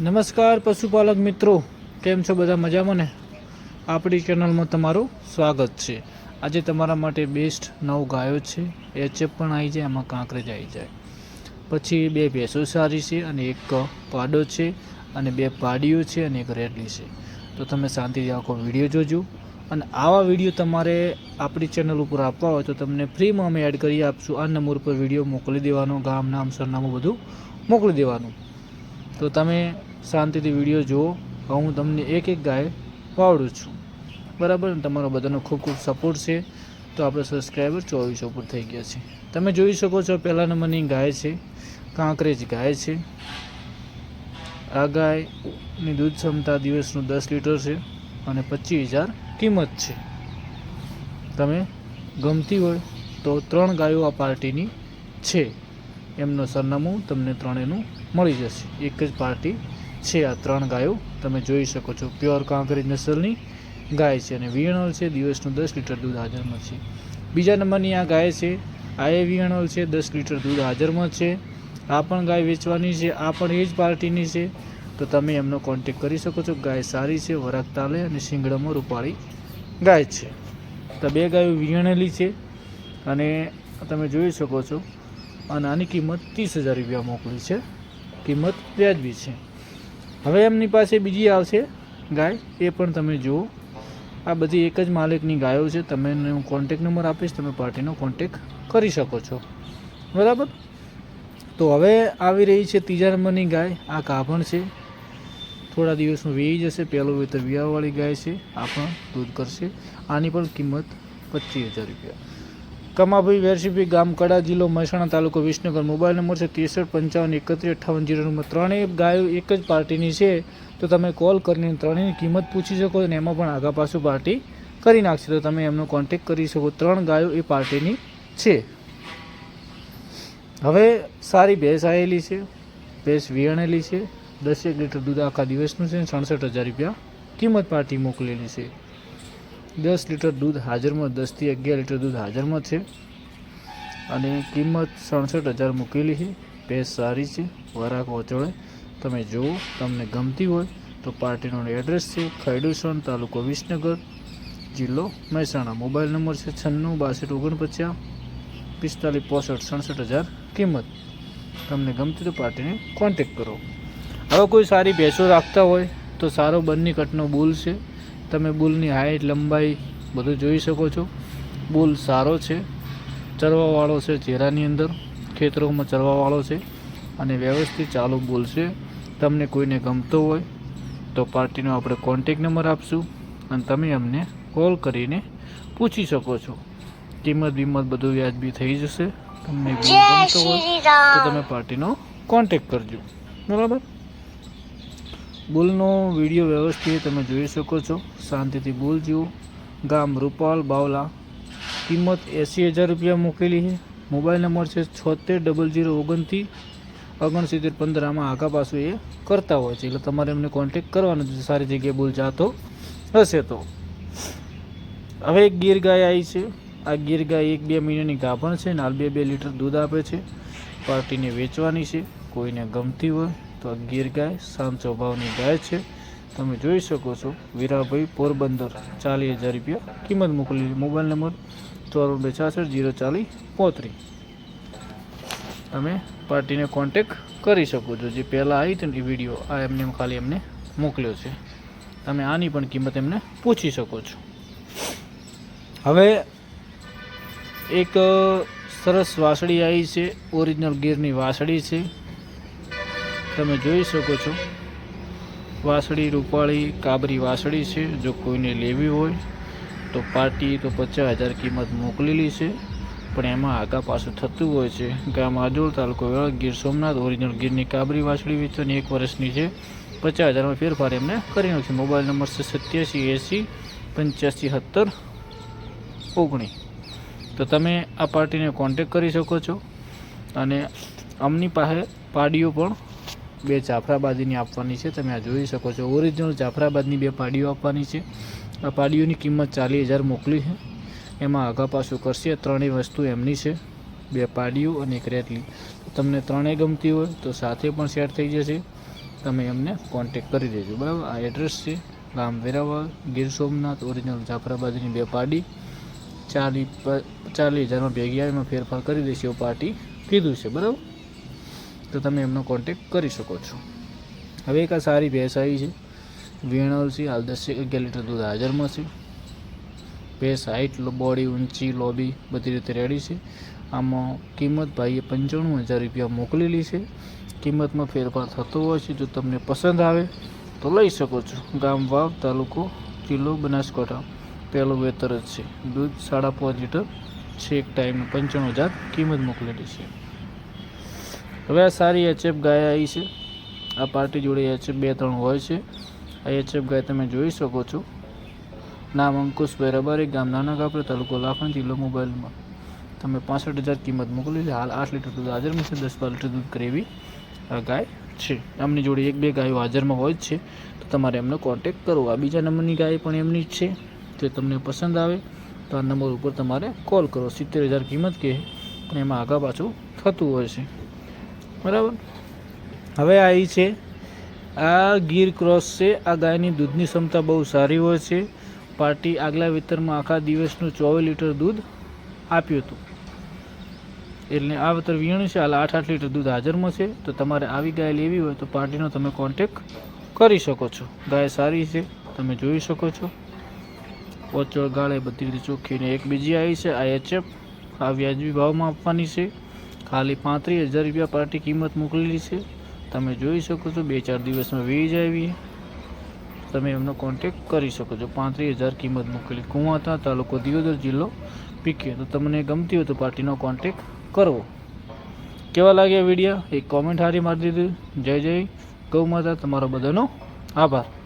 નમસ્કાર પશુપાલક મિત્રો, કેમ છો બધા મજામાં ને? આપણી ચેનલમાં તમારું સ્વાગત છે. આજે તમારા માટે બેસ્ટ નવ ગાયો છે. એચએફ પણ આવી જાય, એમાં કાંકરેજ આવી જાય પછી બે ભેંસો સારી છે અને એક પાડો છે અને બે પાડીઓ છે અને એક રેડલી છે. તો તમે શાંતિથી આખો વીડિયો જોજો. અને આવા વીડિયો તમારે આપણી ચેનલ ઉપર આપવા હોય તો તમને ફ્રીમાં અમે એડ કરી આપશું. આ નંબર ઉપર વીડિયો મોકલી દેવાનો, ગામ, નામ, સરનામું બધું મોકલી દેવાનું. તો તમે શાંતિથી વીડિયો જુઓ. હું તમને એક એક ગાય વાવડું છું. બરાબર? તમારો બધાનો ખૂબ ખૂબ સપોર્ટ છે. તો આપણે સબસ્ક્રાઈબર ચોવીસો ઉપર થઈ ગયા છે. તમે જોઈ શકો છો, પહેલા નંબરની ગાય છે. કાંકરેજ ગાય છે. આ ગાયની દૂધ ક્ષમતા દિવસનું દસ લીટર છે અને પચીસ હજાર કિંમત છે. તમે ગમતી હોય તો ત્રણ ગાયો આ પાર્ટીની છે. એમનું સરનામું તમને ત્રણેયનું મળી જશે. એક જ પાર્ટી છે આ ત્રણ ગાયો. તમે જોઈ શકો છો, પ્યોર કાંકરી નસલની ગાય છે અને વિયણોલ છે, દિવસનું દસ લીટર દૂધ હાજરમાં છે. બીજા નંબરની આ ગાય છે, આ એ વિયણોલ છે, દસ લીટર દૂધ હાજરમાં છે. આ પણ ગાય વેચવાની છે, આ પણ એ જ પાર્ટીની છે. તો તમે એમનો કોન્ટેક કરી શકો છો, ગાય સારી છે વરાક તાલે અને શિંગડામાં રૂપાળી ગાય છે. તો બે ગાયો વિયણેલી છે અને તમે જોઈ શકો છો, અને આની કિંમત ત્રીસ હજાર રૂપિયા મોકલી છે. કિંમત વ્યાજબી છે. હવે એમની પાસે બીજી આવશે ગાય, એ પણ તમે જુઓ. આ બધી એક જ માલિકની ગાયો છે. તમે હું કોન્ટેક નંબર આપીશ, તમે પાર્ટીનો કોન્ટેક કરી શકો છો. બરાબર? તો હવે આવી રહી છે ત્રીજા નંબરની ગાય. આ કાભણ છે. થોડા દિવસમાં વેઈ જશે. પહેલો વેતર વિયાવાળી ગાય છે. આ પણ દૂધ કરશે. આની પણ કિંમત પચીસ હજાર રૂપિયા. કમાભાઈ વેરસીભી ગામ કડા જિલ્લો મહેસાણા તાલુકો વિસનગર. મોબાઈલ નંબર છે ત્રેસઠ પંચાવન એકત્રીસ અઠ્ઠાવન જીરો નંબર ત્રણેય ગાયો એક જ પાર્ટીની છે. તો તમે કોલ કરીને ત્રણેયની કિંમત પૂછી શકો અને એમાં પણ આગા પાછું પાર્ટી કરી નાખશે. તો તમે એમનો કોન્ટેક કરી શકો. ત્રણ ગાયો એ પાર્ટીની છે. હવે સારી ભેંસ આવેલી છે. ભેંસ વિહણેલી છે. દસેક લીટર દૂધ આખા દિવસનું છે સડસઠ હજાર રૂપિયા કિંમત પાર્ટી મોકલેલી છે. દસ લીટર દૂધ હાજરમાં દસથી અગિયાર લીટર દૂધ હાજરમાં છે. અને કિંમત સડસઠ હજાર મૂકેલી છે. ભેંસ સારી છે વરાક વચોળે તમે જુઓ, તમને ગમતી હોય તો પાર્ટીનો એડ્રેસ છે, ખૈડુસણ, તાલુકો વિસનગર, જિલ્લો મહેસાણા. મોબાઈલ નંબર છે છન્નું બાસઠ ઓગણપચાસ પિસ્તાલીસ પોસઠ સડસઠ હજાર કિંમત. તમને ગમતી તો પાર્ટીને કોન્ટેક કરો. હવે કોઈ સારી ભેંસો રાખતા હોય તો સારો બંને કટનો બુલ છે. તમે બુલની હાઇટ લંબાઈ બધું જોઈ શકો છો. બુલ સારો છે ચરવાવાળો છે ચહેરાની અંદર ખેતરોમાં ચરવાવાળો છે અને વ્યવસ્થિત ચાલુ બુલ છે. તમને કોઈને ગમતો હોય તો પાર્ટીનો આપણે કોન્ટેક નંબર આપશું અને તમે અમને કોલ કરીને પૂછી શકો છો. કિંમત બિંમત બધું વ્યાજબી થઈ જશે. તમને ગમતો હોય તો તમે પાર્ટીનો કોન્ટેક કરજો. બરાબર? બુલનો વીડિયો વ્યવસ્થિત તમે જોઈ શકો છો. શાંતિથી બુલ જુઓ ગામ રૂપાલ બાવલા. કિંમત એંસી હજાર રૂપિયા મૂકેલી છે. મોબાઈલ નંબર છે છોતેર ડબલ જીરો ઓગણથી ઓગણસિત્તેર પંદર આમાં આગા પાછું એ કરતા હોય છે. એટલે તમારે એમને કોન્ટેક કરવાનો છે. સારી જગ્યાએ બુલ જાતો હશે તો. હવે એક ગીર ગાય આવી છે. આ ગીર ગાય એક બે મહિનાની ગાભણ છે ને હાલ બે બે લીટર દૂધ આપે છે. પાર્ટીને વેચવાની છે. કોઈને ગમતી હોય તો આ ગીર ગાય શાંત સ્વભાવની ગાય છે. તમે જોઈ શકો છો, વીરાભાઈ પોરબંદર ચાલીસ હજાર રૂપિયા કિંમત મોકલી મોબાઈલ નંબર ચોરાણું બે છાસઠ જીરો ચાલીસ, પોત્રીસ. તમે પાર્ટીને કોન્ટેક કરી શકો છો. જે પહેલાં આવી હતી એ વીડિયો આ એમને ખાલી એમને મોકલ્યો છે. તમે આની પણ કિંમત એમને પૂછી શકો છો. હવે એક સરસ વાસળી આવી છે. ઓરિજિનલ ગીરની વાસળી છે. તમે જોઈ શકો છો. વાસળી, રૂપાળી, કાબરી વાસળી છે. જો કોઈને લેવી હોય તો પાર્ટી તો પચાસ હજાર કિંમત મોકલેલી છે. પણ એમાં આગા પાછું થતું હોય છે. ગામ આજોલ તાલુકો ગીર સોમનાથ ઓરિજિનલ ગીરની કાબરી વાસળી વેચવાની એક વર્ષની છે. પચાસ હજારમાં ફેરફાર એમને કરી નાખ્યો. મોબાઈલ નંબર છે સત્યાસી એંસી પંચ્યાસી સત્તર ઓગણીસ. તો તમે આ પાર્ટીને કોન્ટેક કરી શકો છો. અને આમની પાસે પાડીઓ પણ બે જાફરાબાદીની આપવાની છે, તમે આ જોઈ શકો છો. ઓરિજિનલ જાફરાબાદની બે પાડીઓ આપવાની છે. આ પાડીઓની કિંમત ચાલીસ હજાર મોકલી છે. એમાં આગા પાછું કરશે. ત્રણેય વસ્તુ એમની છે. બે પાડીઓ અને એક રેટલી. તમને ત્રણેય ગમતી હોય તો સાથે પણ સેટ થઈ જશે. તમે એમને કોન્ટેક કરી દેજો. બરાબર? આ એડ્રેસ છે. ગામ વેરાવળ, ગીર સોમનાથ ઓરિજિનલ જાફરાબાદની બે પાડી. ચાલી ચાલીસ હજારમાં ભેગી આવીમાં ફેરફાર કરી દેશે એવું પાર્ટી કીધું છે. બરાબર? તો તમે એમનો કોન્ટેક કરી શકો છો. હવે એક આ સારી ભેંસ આવી છે. વેણલ છે, હાલ દસ અગિયાર લીટર દૂધ હાજરમાં છે. ભેંસ હાઈટ બોડી ઊંચી, લોબી, બધી રીતે રેડી છે. આમાં કિંમત ભાઈએ પંચાણું હજાર રૂપિયા મોકલેલી છે. કિંમતમાં ફેરફાર થતો હોય છે, જો તમને પસંદ આવે, તો લઈ શકો છો. ગામ વાવ, તાલુકો, જિલ્લો બનાસકાંઠા. પહેલું વેતર જ છે. દૂધ સાડા પાંચ લીટર છે. એક ટાઈમ પંચાણું હજાર કિંમત મોકલેલી છે. હવે આ સારી એચએફ ગાય આવી છે. આ પાર્ટી જોડે એચએફ બે ત્રણ હોય છે. આ એચએફ ગાય તમે જોઈ શકો છો. નામ અંકુશ રબારી ગામ નાના કાપડે તાલુકો લાખણ, જિલ્લો મોબાઈલમાં તમે પાસઠ હજાર કિંમત મોકલી છે. હાલ આઠ લીટર દૂધ હાજરમાં છે. દસ બાર લીટર દૂધ કરેવી આ ગાય છે. એમની જોડે એક બે ગાયો હાજરમાં હોય જ છે. તો તમારે એમનો કોન્ટેક કરવો આ બીજા નંબરની ગાય પણ એમની જ છે. જો તમને પસંદ આવે તો આ નંબર ઉપર તમારે કોલ કરો. સિત્તેર હજાર કિંમત પણ એમાં આગા પાછું થતું હોય છે. બરાબર? હવે આવી છે. આ ગીર ક્રોસ છે. આ ગાયની દૂધની ક્ષમતા બહુ સારી હોય છે. પાર્ટી આગલા વેતરમાં આખા દિવસનું ચોવીસ લીટર દૂધ આપ્યું હતું. એટલે આ વતર વીણ છે. હાલ આઠ આઠ લીટર દૂધ હાજરમાં છે. તો તમારે આવી ગાય લેવી હોય તો પાર્ટીનો તમે કોન્ટેક કરી શકો છો. ગાય સારી છે. તમે જોઈ શકો છો. ઓચળ ગાળે બધી રીતે ચોખ્ખીને એક બીજી આવી છે. આ એચએફ આ વ્યાજબી ભાવમાં આપવાની છે. ખાલી પાંત્રીસ હજાર રૂપિયા પાર્ટી કિંમત મોકલેલી છે. તમે જોઈ શકો છો, બે ચાર દિવસમાં વેજ આવી. તમે એમનો કોન્ટેક કરી શકો છો. પાંત્રીસ હજાર કિંમત મોકલી. કુંવાતા તાલુકો દિયોદર જિલ્લો પીકે. તો તમને ગમતી હોય તો પાર્ટીનો કોન્ટેક કરવો. કેવા લાગ્યા વીડિયો? એક કોમેન્ટ હારી મારી દીધું. જય જય. ગૌ માતા, તમારો બધાનો આભાર.